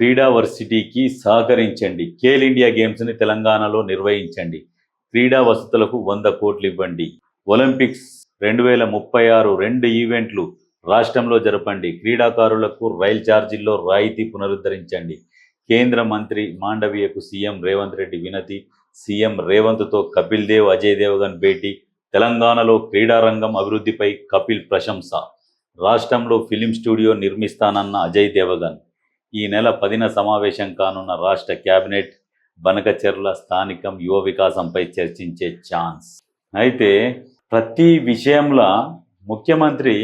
క్రీడావర్సిటీకి సహకరించండి. ఖేల్ ఇండియా గేమ్స్ని తెలంగాణలో నిర్వహించండి. క్రీడా వసతులకు వంద కోట్లు ఇవ్వండి. ఒలింపిక్స్ రెండు వేల ముప్పై ఆరు రెండు ఈవెంట్లు రాష్ట్రంలో జరపండి. క్రీడాకారులకు రైల్ ఛార్జీల్లో రాయితీ పునరుద్ధరించండి. కేంద్ర మంత్రి మాండవీయకు సీఎం రేవంత్ రెడ్డి వినతి. సీఎం రేవంత్తో కపిల్ దేవ్ అజయ్ దేవగన్ భేటీ. తెలంగాణలో క్రీడారంగం అభివృద్ధిపై కపిల్ ప్రశంస. రాష్ట్రంలో ఫిలిం స్టూడియో నిర్మిస్తానన్న అజయ్ దేవగన్. ఈ నెల పదిన సమావేశం కానున్న రాష్ట్ర కేబినెట్ బనకచెర్ల స్థానికం యువ వికాసంపై చర్చించే ఛాన్స్. అయితే ప్రతి విషయంలో ముఖ్యమంత్రి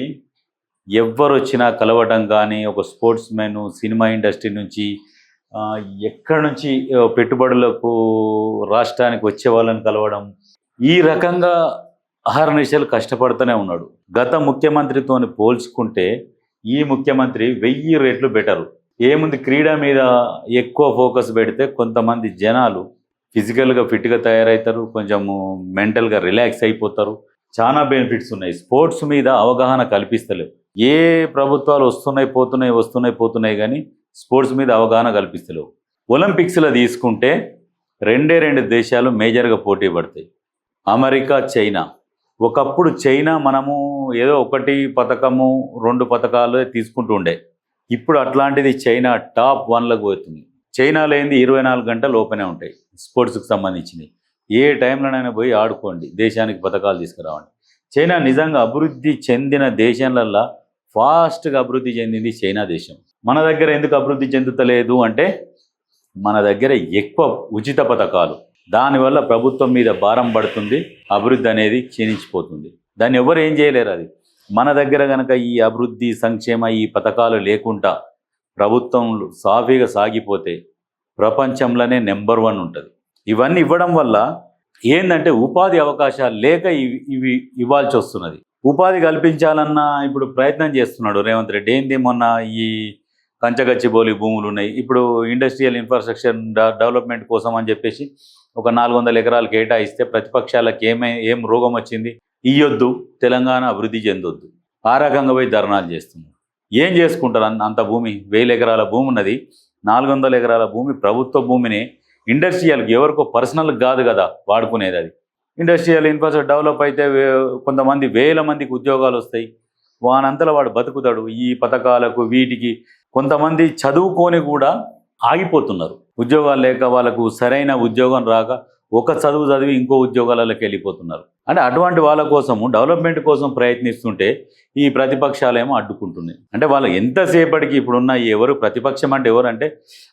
ఎవ్వరు వచ్చినా కలవడం కానీ ఒక స్పోర్ట్స్ మెన్ సినిమా ఇండస్ట్రీ నుంచి ఎక్కడి నుంచి పెట్టుబడులకు రాష్ట్రానికి వచ్చే వాళ్ళని కలవడం ఈ రకంగా అహర్నిశలు కష్టపడుతూనే ఉన్నాడు. గత ముఖ్యమంత్రితోని పోల్చుకుంటే ఈ ముఖ్యమంత్రి వెయ్యి రేట్లు బెటరు. ఏముంది? క్రీడ మీద ఎక్కువ ఫోకస్ పెడితే కొంతమంది జనాలు ఫిజికల్గా ఫిట్గా తయారవుతారు కొంచెము మెంటల్గా రిలాక్స్ అయిపోతారు. చాలా బెనిఫిట్స్ ఉన్నాయి. స్పోర్ట్స్ మీద అవగాహన కల్పిస్తలేవు. ఏ ప్రభుత్వాలు వస్తున్నాయి పోతున్నాయి వస్తున్నాయి పోతున్నాయి కానీ స్పోర్ట్స్ మీద అవగాహన కల్పిస్తలేవు. ఒలింపిక్స్లో తీసుకుంటే రెండే రెండు దేశాలు మేజర్గా పోటీ పడతాయి. America China. ఒకప్పుడు చైనా మనము ఏదో ఒకటి పథకము రెండు పథకాలు తీసుకుంటూ ఉండే. ఇప్పుడు అట్లాంటిది చైనా టాప్ వన్లకు పోతుంది. చైనా లేనిది ఇరవై నాలుగు గంటలు ఓపెనే ఉంటాయి స్పోర్ట్స్కి సంబంధించినవి ఏ టైంలోనైనా పోయి ఆడుకోండి దేశానికి పథకాలు తీసుకురావండి. చైనా నిజంగా అభివృద్ధి చెందిన దేశంలల్లా ఫాస్ట్గా అభివృద్ధి చెందింది చైనా దేశం. మన దగ్గర ఎందుకు అభివృద్ధి చెందుతలేదు అంటే మన దగ్గర ఎక్కువ ఉచిత పథకాలు. దానివల్ల ప్రభుత్వం మీద భారం పడుతుంది అభివృద్ధి అనేది క్షీణించిపోతుంది. దాన్ని ఎవరు ఏం చేయలేరు అది. మన దగ్గర కనుక ఈ అభివృద్ధి సంక్షేమ ఈ పథకాలు లేకుండా ప్రభుత్వం సాఫీగా సాగిపోతే ప్రపంచంలోనే నెంబర్ వన్ ఉంటుంది. ఇవన్నీ ఇవ్వడం వల్ల ఏంటంటే ఉపాధి అవకాశాలు లేక ఇవి ఇవ్వాల్సి వస్తున్నది. ఉపాధి కల్పించాలన్న ఇప్పుడు ప్రయత్నం చేస్తున్నాడు రేవంత్ రెడ్డి. ఏంది మొన్న ఈ కంచగచ్చిబోలి భూములు ఉన్నాయి. ఇప్పుడు ఇండస్ట్రియల్ ఇన్ఫ్రాస్ట్రక్చర్ డెవలప్మెంట్ కోసం అని చెప్పేసి ఒక నాలుగు వందల ఎకరాలు కేటాయిస్తే ప్రతిపక్షాలకు ఏమై ఏం రోగం వచ్చింది? ఇయ్యొద్దు తెలంగాణ అభివృద్ధి చెందొద్దు. ఆ రకంగా పోయి ధర్నాలు చేస్తున్నారు. ఏం చేసుకుంటారు అంత భూమి? వేల ఎకరాల భూమి ఉన్నది. నాలుగు వందల ఎకరాల భూమి ప్రభుత్వ భూమిని ఇండస్ట్రియల్కి ఎవరికో పర్సనల్కి కాదు కదా వాడుకునేది అది. ఇండస్ట్రియల్ ఇన్ఫ్రాస్ట్రక్చర్ డెవలప్ అయితే కొంతమంది వేల మందికి ఉద్యోగాలు వస్తాయి. వానంతలో వాడు బతుకుతాడు. ఈ పథకాలకు వీటికి కొంతమంది చదువుకొని కూడా ఆగిపోతున్నారు. ఉద్యోగాలు లేక వాళ్ళకు సరైన ఉద్యోగం రాక ఒక చదువు చదివి ఇంకో ఉద్యోగాలలోకి వెళ్ళిపోతున్నారు. అంటే అటువంటి వాళ్ళ కోసము డెవలప్మెంట్ కోసం ప్రయత్నిస్తుంటే ఈ ప్రతిపక్షాలేమో అడ్డుకుంటున్నాయి. అంటే వాళ్ళు ఎంతసేపటికి ఇప్పుడున్న ఎవరు ప్రతిపక్షం అంటే ఎవరు అంటే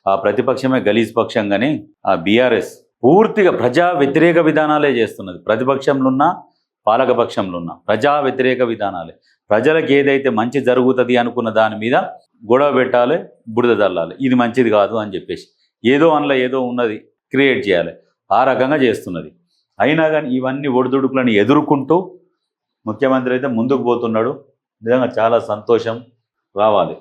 ఆ ప్రతిపక్షమే గలీజ్ పక్షం కానీ ఆ బీఆర్ఎస్ పూర్తిగా ప్రజా వ్యతిరేక విధానాలే చేస్తున్నది. ప్రతిపక్షంలో ఉన్న పాలకపక్షంలో ఉన్న ప్రజా వ్యతిరేక విధానాలే. ప్రజలకు ఏదైతే మంచి జరుగుతుంది అనుకున్న దాని మీద గొడవ పెట్టాలి బుడిద చల్లాలి ఇది మంచిది కాదు అని చెప్పేసి ఏదో అందులో ఏదో ఉన్నది క్రియేట్ చేయాలి. ఆ రకంగా చేస్తున్నది. అయినా కానీ ఇవన్నీ ఒడిదుడుకులను ఎదుర్కొంటూ ముఖ్యమంత్రి అయితే ముందుకు పోతున్నాడు. నిజంగా చాలా సంతోషం రావాలి.